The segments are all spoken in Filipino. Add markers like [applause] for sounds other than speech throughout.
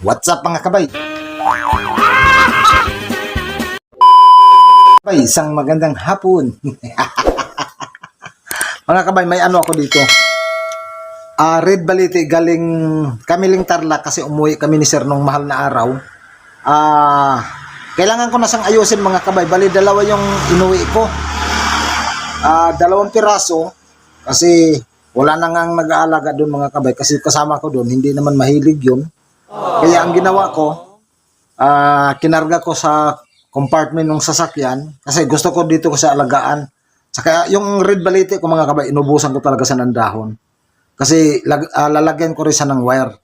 What's up mga kabay? Kabay, isang magandang hapon. [laughs] mga kabay, may ano ako dito. Ah, Red Balete galing kamiling Tarlac kasi umuwi kami ni Sir nung mahal na araw. Ah, kailangan ko na sang ayusin mga kabay. Bali dalawa yung inuwi ko. Ah, dalawang piraso kasi wala na ngang nag-aalaga doon mga kabay kasi kasama ko doon hindi naman mahilig yun. Kaya ang ginawa ko, ah kinarga ko sa compartment ng sasakyan kasi gusto ko dito ko sa alagaan. Saka yung red balete ko mga kabay, inubusan ko talaga sa nandahon. Kasi lag, ah, lalagyan ko rin sa ng wire.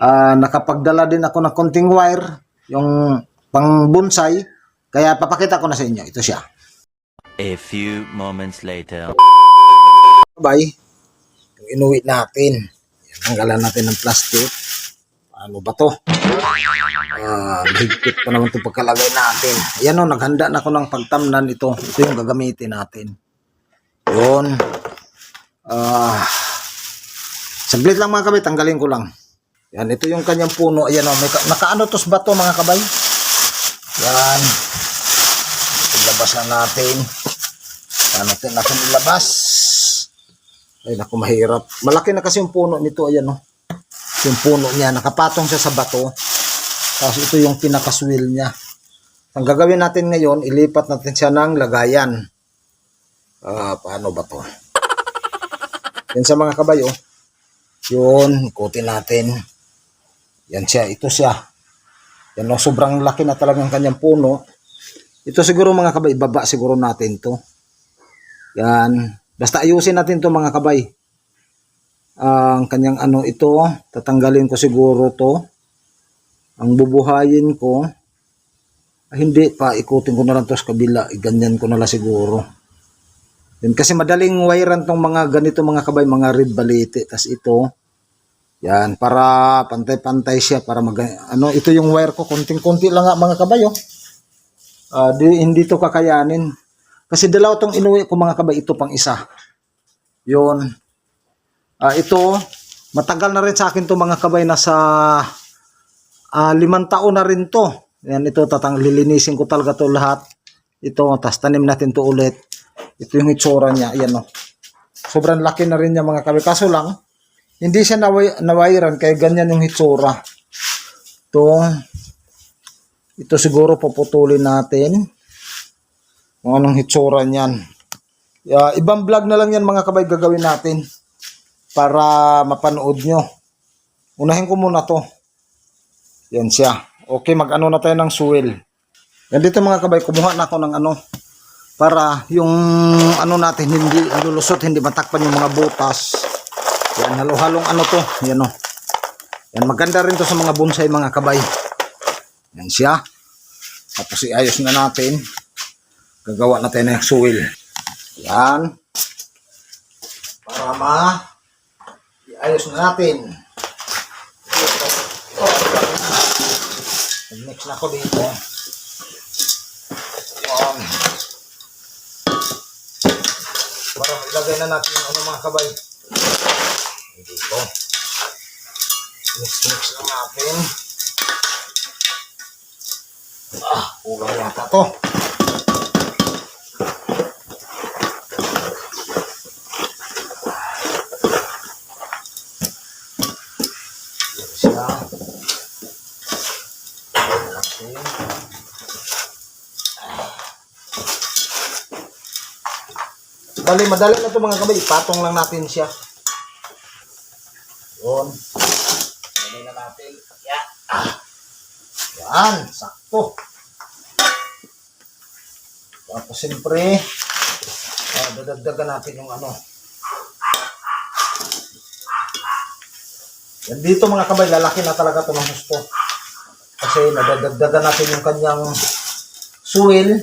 Ah, nakapagdala din ako ng konting wire, yung pang bonsai. Kaya papakita ko na sa inyo. Ito siya. A few moments later. Bye. Yung inuwi natin. Tanggalan natin ng plastic. Ano ba to? Ah, mahigpit pa naman itong pagkalagay natin. Ayan o, naghanda na ako ng pagtamnan ito. Ito yung gagamitin natin. Yun. Ah, saglit lang mga kabay, tanggalin ko lang. Yan, ito yung kanyang puno. Ayan o, nakaano tos ba to mga kabay? Yan. Ilabas na natin. Yan natin natin ilabas. Ay, naku, mahirap. Malaki na kasi yung puno nito. Ayan, oh. Yung puno niya. Nakapatong siya sa bato. Tapos ito yung pinakaswil niya. Ang gagawin natin ngayon, ilipat natin siya ng lagayan. Ah, paano ba to? Yan sa mga kabayo. Yun, ikutin natin. Yan siya, ito siya. Yan, oh, sobrang laki na talagang kanyang puno. Ito siguro mga kabay, baba siguro natin to. Yan. Basta ayusin natin to mga kabay. Ang kanyang ano ito, tatanggalin ko siguro to. Ang bubuhayin ko, ah, hindi pa, ikutin ko na lang to sa kabila. Ganyan ko na lang siguro. Yan, kasi madaling wirean tong mga ganito mga kabay, mga red balete. Tas ito, yan, para pantay-pantay siya, para mag, ano, ito yung wire ko, konting-konti lang nga mga kabay, oh. Ah, di, hindi to kakayanin. Kasi dalawa tong inuwi ko mga kabay, ito pang isa. Yun. Ah, ito, matagal na rin sa akin to mga kabay, nasa ah, limang taon na rin to. Yan, ito, tatang lilinisin ko talaga to lahat. Ito, tas tanim natin to ulit. Ito yung itsura niya, ayan o. Sobrang laki na rin niya mga kabay. Kaso lang, hindi siya naway, nawairan, kaya ganyan yung itsura. Ito, ito siguro puputulin natin kung anong hitsura niyan. Yeah, ibang vlog na lang yan mga kabay gagawin natin para mapanood nyo. Unahin ko muna to. Yan siya. Okay, mag-ano na tayo ng suwil. Yan dito mga kabay, kumuha na ako ng ano para yung ano natin hindi lulusot, hindi matakpan yung mga butas. Yan, halo-halong ano to. Yan o. Yan, maganda rin to sa mga bonsai mga kabay. Yan siya. Tapos iayos na natin. Gagawa natin ng suwil. Yan. Para ma iayos na natin. Mix na ko dito. Yan. Para ilagay na natin yung ano mga kabay. Dito. Mix-mix na natin. Ah, kulang yata to. Siya. Okay. Bali, madali na to mga kabay. Patong lang natin siya. Yun. Dali na natin. Yan. Yan. Sakto. Tapos siyempre, ah, dadagdagan natin yung ano. Yan dito mga kabay, lalaki na talaga ito ng gusto. Kasi nadadagdagan natin yung kanyang suwil.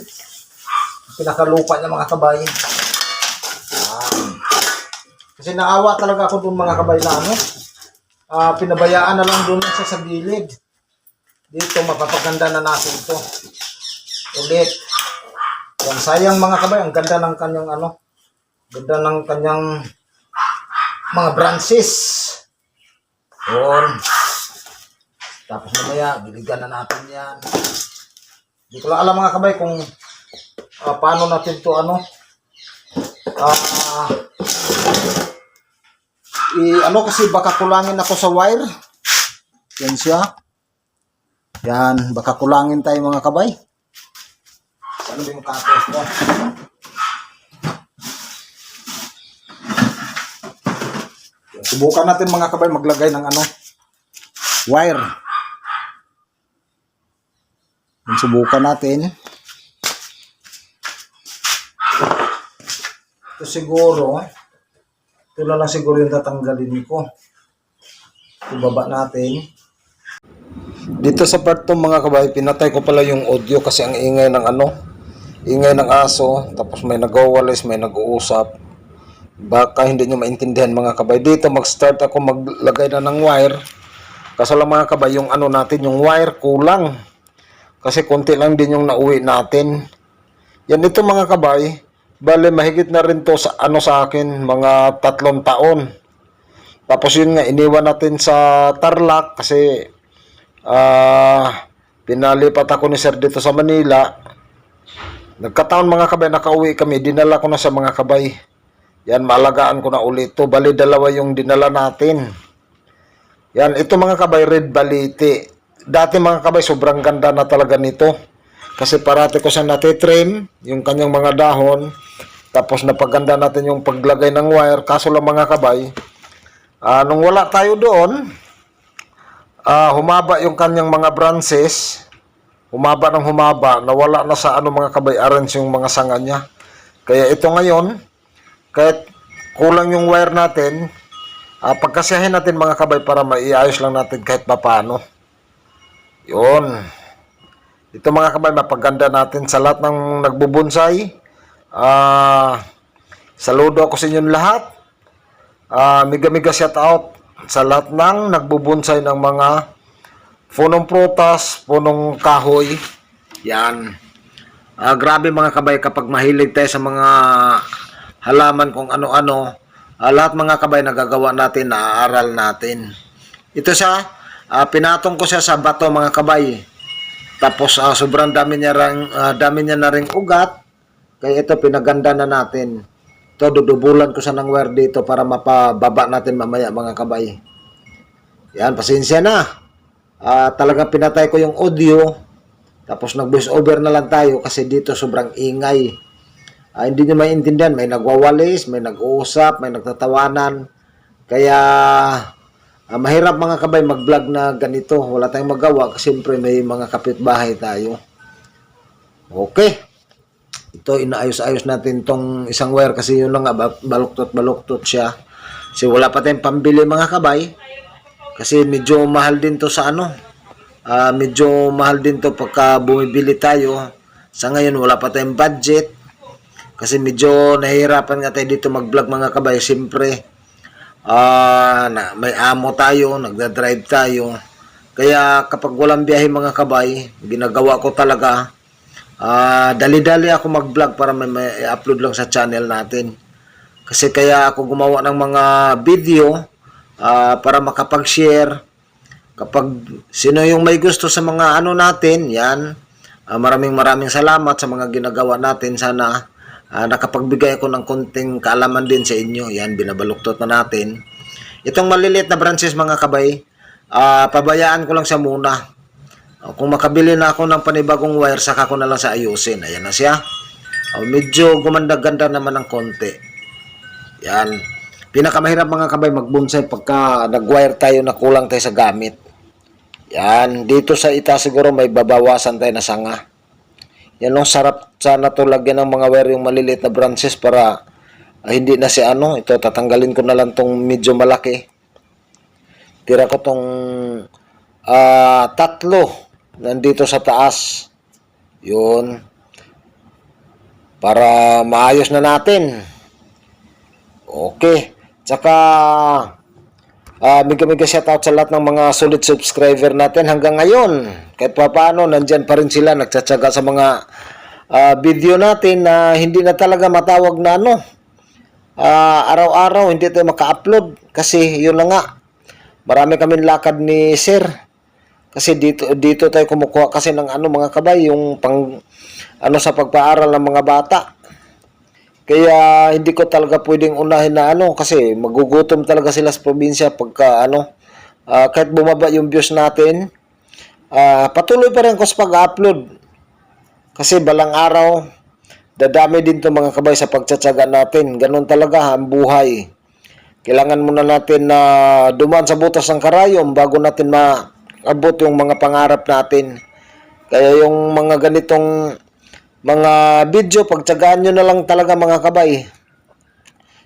Pinakalupa niya mga kabay. Yan. Kasi naawa talaga ako dun mga kabay na ano. ah, pinabayaan na lang dun sa sa gilid. Dito mapapaganda na natin ito. Ulit. Yan, sayang mga kabay, ang ganda ng kanyang ano, ganda ng kanyang mga branches. Yun. Tapos mamaya, biligan na natin yan. Hindi ko lang alam mga kabay kung ah, paano natin to ano. Ah, i, ano kasi baka kulangin ako sa wire. Yan siya. Yan, baka kulangin tayo mga kabay. Ano ba yung katos mo? Subukan natin mga kabay maglagay ng ano, wire. Subukan natin. Ito siguro, ito na lang siguro yung tatanggalin ko. Ibaba natin. Dito sa part to mga kabay, pinatay ko pala yung audio kasi ang ingay ng ano, ingay ng aso, tapos may nag-walis, may nag-uusap. Baka hindi nyo maintindihan mga kabay. Dito mag-start ako maglagay na ng wire. Kaso lang mga kabay, yung ano natin, yung wire kulang. Kasi konti lang din yung nauwi natin. Yan ito mga kabay, bale mahigit na rin to sa ano sa akin, mga tatlong taon. Tapos yun nga, iniwan natin sa Tarlac kasi ah pinalipat ako ni Sir dito sa Manila. Nagkataon mga kabay, nakauwi kami, dinala ko na sa mga kabay. Yan, maalagaan ko na ulit to. Bali, dalawa yung dinala natin. Yan, ito mga kabay, red baliti. Dati mga kabay, sobrang ganda na talaga nito. Kasi parati ko siya natitrim, yung kanyang mga dahon. Tapos napaganda natin yung paglagay ng wire. Kaso lang mga kabay, ah, nung wala tayo doon, ah, humaba yung kanyang mga branches. Humaba ng humaba, nawala na sa ano mga kabay, arrange yung mga sanga niya. Kaya ito ngayon, kahit kulang yung wire natin, ah, pagkasiyahin natin mga kabay para maiayos lang natin kahit papano. Yun. Ito mga kabay, mapaganda natin sa lahat ng nagbubonsay. Ah, saludo ako sa inyong lahat. Ah, miga-miga shout out sa lahat ng nagbubonsay ng mga punong prutas, punong kahoy. Yan. Ah, grabe mga kabay kapag mahilig tayo sa mga halaman kung ano-ano. ah, lahat mga kabay nagagawa natin, naaaral natin. Ito siya, ah, pinatong ko siya sa bato mga kabay. Tapos ah, sobrang dami niya ring, ah, dami niya na ring ugat. Kaya ito pinaganda na natin. Ito dudubulan ko sa ng wire dito para mapababa natin mamaya mga kabay. Yan, pasensya na. Ah, talagang pinatay ko yung audio. Tapos nag-voice over na lang tayo kasi dito sobrang ingay. Ah, hindi nyo maintindihan. May nagwawalis, may nag-uusap, may nagtatawanan. Kaya ah, mahirap mga kabay mag-vlog na ganito. Wala tayong magawa kasi siyempre may mga kapitbahay tayo. Okay. Ito, inaayos-ayos natin tong isang wire kasi yun lang nga, ba- baluktot-baluktot siya. Kasi wala pa tayong pambili mga kabay. Kasi medyo mahal din to sa ano. Ah, medyo mahal din to pagka bumibili tayo. Sa ngayon, wala pa tayong budget. Kasi medyo nahihirapan nga tayo dito mag-vlog mga kabay. Siyempre, ah, na, may amo tayo, nagda-drive tayo. Kaya kapag walang biyahe mga kabay, ginagawa ko talaga, ah, dali-dali ako mag-vlog para may, may upload lang sa channel natin. Kasi kaya ako gumawa ng mga video ah, para makapag-share. Kapag sino yung may gusto sa mga ano natin, yan. Ah, maraming maraming salamat sa mga ginagawa natin. Sana ah, nakapagbigay ako ng konting kaalaman din sa inyo. Yan, binabaluktot na natin. Itong maliliit na branches mga kabay, ah, pabayaan ko lang siya muna. Ah, Kung makabili na ako ng panibagong wire, saka ko na lang sa ayusin. Ayan na siya. Oh, medyo gumanda-ganda naman ng konti. Yan. Pinakamahirap mga kabay magbonsai pagka nag-wire tayo na kulang tayo sa gamit. Yan. Dito sa ita siguro may babawasan tayo na sanga. Yan ang sarap sana to lagyan ng mga wire yung maliliit na branches para ah, hindi na si ano. Ito tatanggalin ko na lang tong medyo malaki. Tira ko tong ah, tatlo nandito sa taas. Yun. Para maayos na natin. Okay. Tsaka, ah mega mega shoutout sa lahat ng mga solid subscriber natin hanggang ngayon. Kahit pa paano, nandyan pa rin sila, nagtsatsaga sa mga ah, video natin na hindi na talaga matawag na ano. Ah, araw-araw, hindi tayo maka-upload. Kasi, yun na nga, marami kami lakad ni Sir. Kasi dito dito tayo kumukuha kasi ng ano mga kabay, yung pang ano sa pagpaaral ng mga bata. Kaya hindi ko talaga pwedeng unahin na ano kasi magugutom talaga sila sa probinsya pagka ano ah, kahit bumaba yung views natin ah, patuloy pa rin ako sa pag-upload. Kasi balang araw dadami din to mga kabay sa pagtsatsaga natin. Ganun talaga ang buhay. Kailangan muna natin na dumaan sa butas ng karayom bago natin maabot yung mga pangarap natin. Kaya yung mga ganitong mga video, pagtsagaan nyo na lang talaga mga kabay.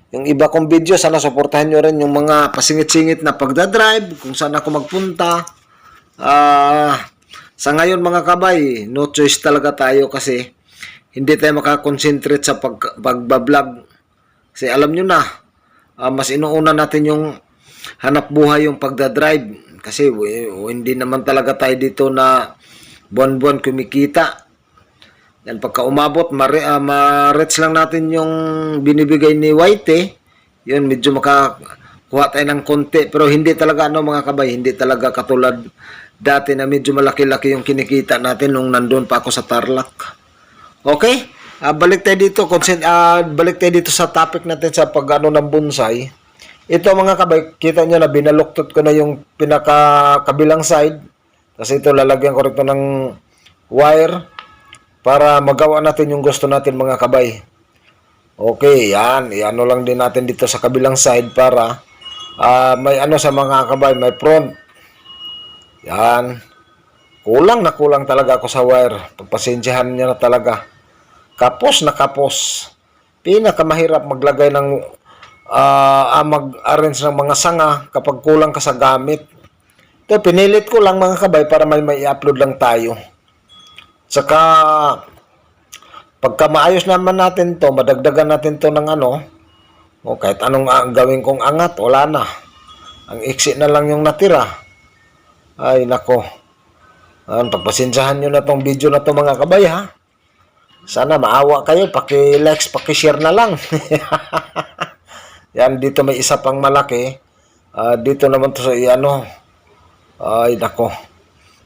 Yung iba kong video, sana suportahan nyo rin yung mga pasingit-singit na pagdadrive, kung saan ako magpunta. Ah, sa ngayon mga kabay, no choice talaga tayo kasi hindi tayo makakonsentrate sa pag, pagbablog. Kasi alam nyo na, ah, mas inuuna natin yung hanap buhay yung pagdadrive. Kasi eh, hindi naman talaga tayo dito na buwan-buwan kumikita. Yan, pagka umabot, mare, ah, ma-reach lang natin yung binibigay ni White eh. Yun, medyo makakuha tayo ng konti. Pero hindi talaga, ano mga kabay, hindi talaga katulad dati na medyo malaki-laki yung kinikita natin nung nandun pa ako sa Tarlac. Okay? Ah, balik tayo dito, consent, ah, balik tayo dito sa topic natin sa pag-ano ng bonsai. Ito mga kabay, kita nyo na binaluktot ko na yung pinaka kabilang side. Kasi ito lalagyan ko rito ng wire para magawa natin yung gusto natin mga kabay. Okay, yan. Iano lang din natin dito sa kabilang side para ah, may ano sa mga kabay, may front. Yan. Kulang na kulang talaga ako sa wire. Pagpasensyahan niya na talaga. Kapos na kapos. Pinakamahirap maglagay ng ah, mag-arrange ng mga sanga kapag kulang ka sa gamit. Ito, pinilit ko lang mga kabay para may may upload lang tayo. Saka, pagka maayos naman natin to, madagdagan natin to ng ano, o kahit anong gawin kong angat, wala na. Ang iksi na lang yung natira. Ay, nako. Ayan, pagpasensyahan nyo na tong video na to mga kabay, ha? Sana maawa kayo, paki-likes, paki-share na lang. [laughs] Yan, dito may isa pang malaki. Ah, dito naman to sa ano. Ay, nako.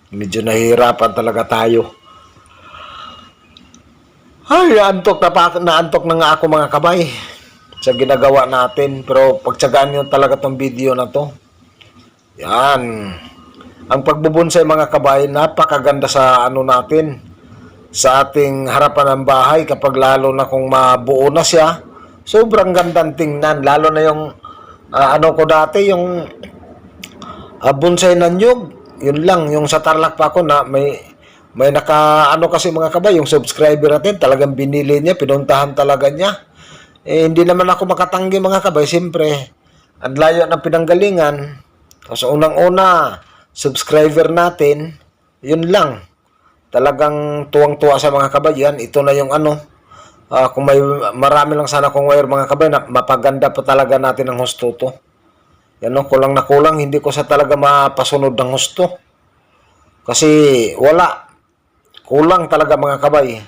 Medyo nahihirapan talaga tayo. Ay, naantok na, naantok na nga ako mga kabay sa ginagawa natin. Pero pagtsagaan nyo talaga tong video na to. Yan. Ang pagbubonsay mga kabay, napakaganda sa ano natin. Sa ating harapan ng bahay kapag lalo na kung mabuo na siya. Sobrang gandang tingnan. Lalo na yung ah, ano ko dati, yung ah, bonsai na nyug. Yun lang, yung sa Tarlac pa ako na may may naka ano kasi mga kabay, yung subscriber natin talagang binili niya, pinuntahan talaga niya. Eh, hindi naman ako makatanggi mga kabay, siyempre. Ang layo ng pinanggalingan. Tapos unang-una, subscriber natin, yun lang. Talagang tuwang-tuwa sa mga kabay yan. Ito na yung ano, ah, kung may marami lang sana kong wire mga kabay, mapaganda pa talaga natin ang husto to. Yan no, kulang na kulang, hindi ko sa talaga mapasunod ng husto. Kasi wala. Kulang talaga mga kabay.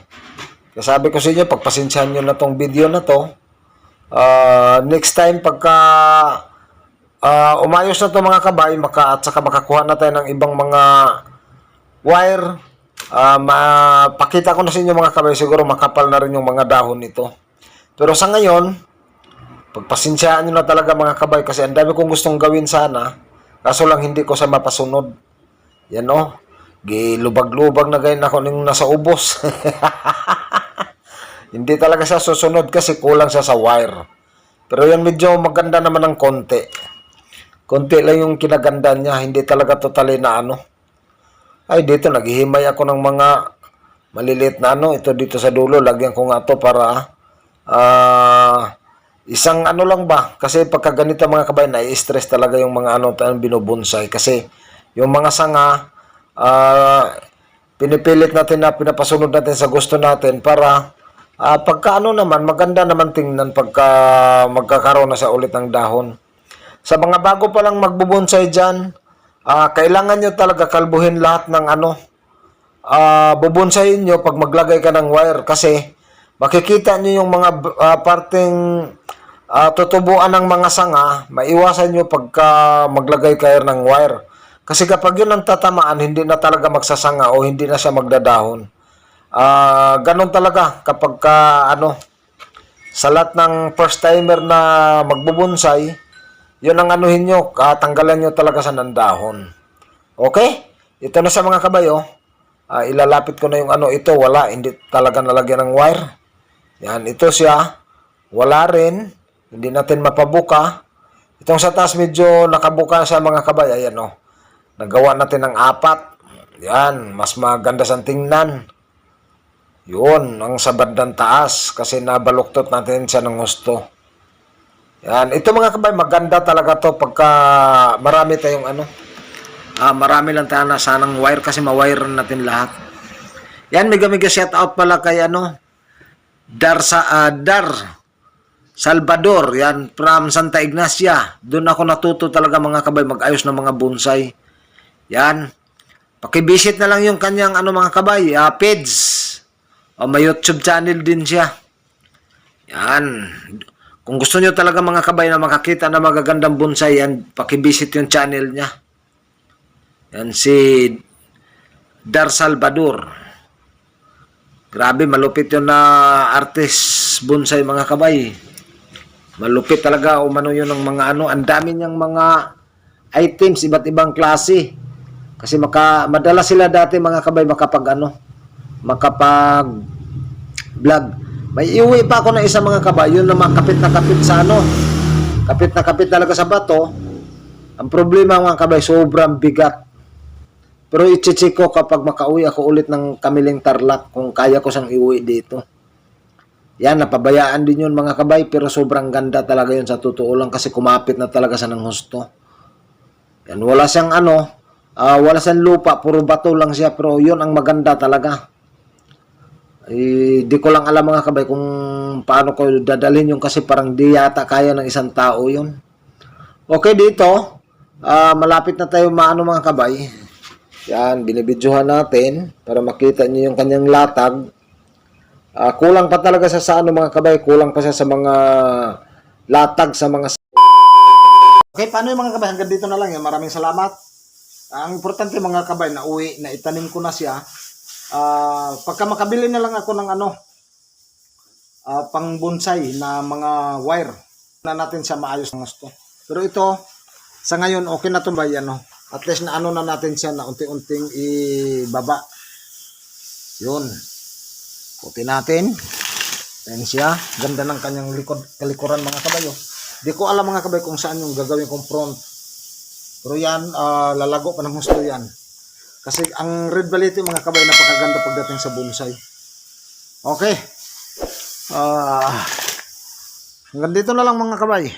Kaya sabi ko sa inyo, pagpasensyahan nyo na tong video na to. Ah, next time pagka ah, umayos na to mga kabay, maka, at saka makakuha na tayo ng ibang mga wire. Ah, mapakita ko na sa inyo mga kabay, siguro makapal na rin yung mga dahon nito. Pero sa ngayon, pagpasensyaan nyo na talaga mga kabay kasi ang dami kong gustong gawin sana. Kaso lang hindi ko sa mapasunod. Yan o. Gilubag-lubag na ganyan ako nung nasa ubos. [laughs] hindi talaga siya susunod kasi kulang siya sa wire. Pero yan medyo maganda naman ng konti. Konti lang yung kinaganda niya. Hindi talaga totally na ano. Ay, dito naghihimay ako ng mga maliliit na ano. Ito dito sa dulo. Lagyan ko nga to para ah isang ano lang ba? Kasi pagka ganito mga kabayan, nai-stress talaga yung mga ano tayong binubonsay. Kasi yung mga sanga, ah pinipilit natin na pinapasunod natin sa gusto natin para ah pagka ano naman, maganda naman tingnan pagka magkakaroon na sa ulit ng dahon. Sa mga bago pa lang magbubonsay dyan, ah kailangan nyo talaga kalbuhin lahat ng ano, ah bubonsayin nyo pag maglagay ka ng wire kasi makikita nyo yung mga ah, parteng ah, tutubuan ng mga sanga, maiwasan nyo pagka maglagay kayo ng wire. Kasi kapag yun ang tatamaan, hindi na talaga magsasanga o hindi na siya magdadahon. Ah, ganun talaga kapag ka, ano, sa lahat ng first timer na magbubonsay, yun ang anuhin nyo, katanggalan nyo talaga sa nandahon. Okay? Ito na sa mga kabayo. Ah, ilalapit ko na yung ano ito, wala, hindi talaga nalagyan ng wire. Yan, ito siya. Wala rin. Hindi natin mapabuka. Itong sa taas medyo nakabuka sa mga kabay. Ayan o. Nagawa natin ng apat. Yan, mas maganda sa tingnan. Yun, ang sa bandang taas. Kasi nabaluktot natin siya ng gusto. Yan, ito mga kabay, maganda talaga to pagka marami tayong ano. Ah, marami lang tayo na sanang wire kasi ma-wire natin lahat. Yan, mega mega shout out pala kay ano, Dar sa ah, Dar Salvador, yan from Santa Ignacia. Doon ako natuto talaga mga kabay mag-ayos ng mga bonsai. Yan. Pakivisit na lang yung kanyang ano mga kabay, ah, page. O may YouTube channel din siya. Yan. Kung gusto nyo talaga mga kabay na makakita na magagandang bonsai, yan, pakivisit yung channel niya. Yan si Dar Salvador. Grabe, malupit yun na artist bonsai mga kabay. Malupit talaga umano yun ng mga ano. Ang dami niyang mga items, iba't ibang klase. Kasi maka, madala sila dati mga kabay makapag ano, makapag vlog. May iuwi pa ako ng isa mga kabay, yun na kapit na kapit sa ano. Kapit na kapit talaga sa bato. Ang problema mga kabay, sobrang bigat. Pero i-check ko kapag makauwi ako ulit ng Kamiling Tarlac kung kaya ko siyang iuwi dito. Yan, napabayaan din yun mga kabay, pero sobrang ganda talaga yun sa totoo lang kasi kumapit na talaga sa ng husto. Yan, wala siyang ano, ah, wala siyang lupa, puro bato lang siya, pero yun ang maganda talaga. Eh, di ko lang alam mga kabay kung paano ko dadalhin yung kasi parang di yata kaya ng isang tao yun. Okay, dito, ah, malapit na tayo maano mga kabay. Yan, binibidyohan natin para makita niyo yung kanyang latag. Ah, kulang pa talaga sa sa ano mga kabay, kulang pa siya sa mga latag sa mga Okay, paano yung mga kabay? Hanggang dito na lang yan. Maraming salamat. Ang importante mga kabay, na uwi, na itanim ko na siya. Ah, pagka makabili na lang ako ng ano, ah, pang bonsai na mga wire na natin siya maayos ng gusto. Pero ito, sa ngayon, okay na itong bay, ano. At least na ano na natin siya na unti-unting ibaba. Yun. Puti natin. Ayan siya. Ganda ng kanyang likod, kalikuran mga kabayo. Di ko alam mga kabay kung saan yung gagawin kong front. Pero yan, ah, lalago pa ng gusto yan. Kasi ang red balete mga kabay, napakaganda pagdating sa bonsai. Okay. Ah, hanggang dito na lang mga kabay.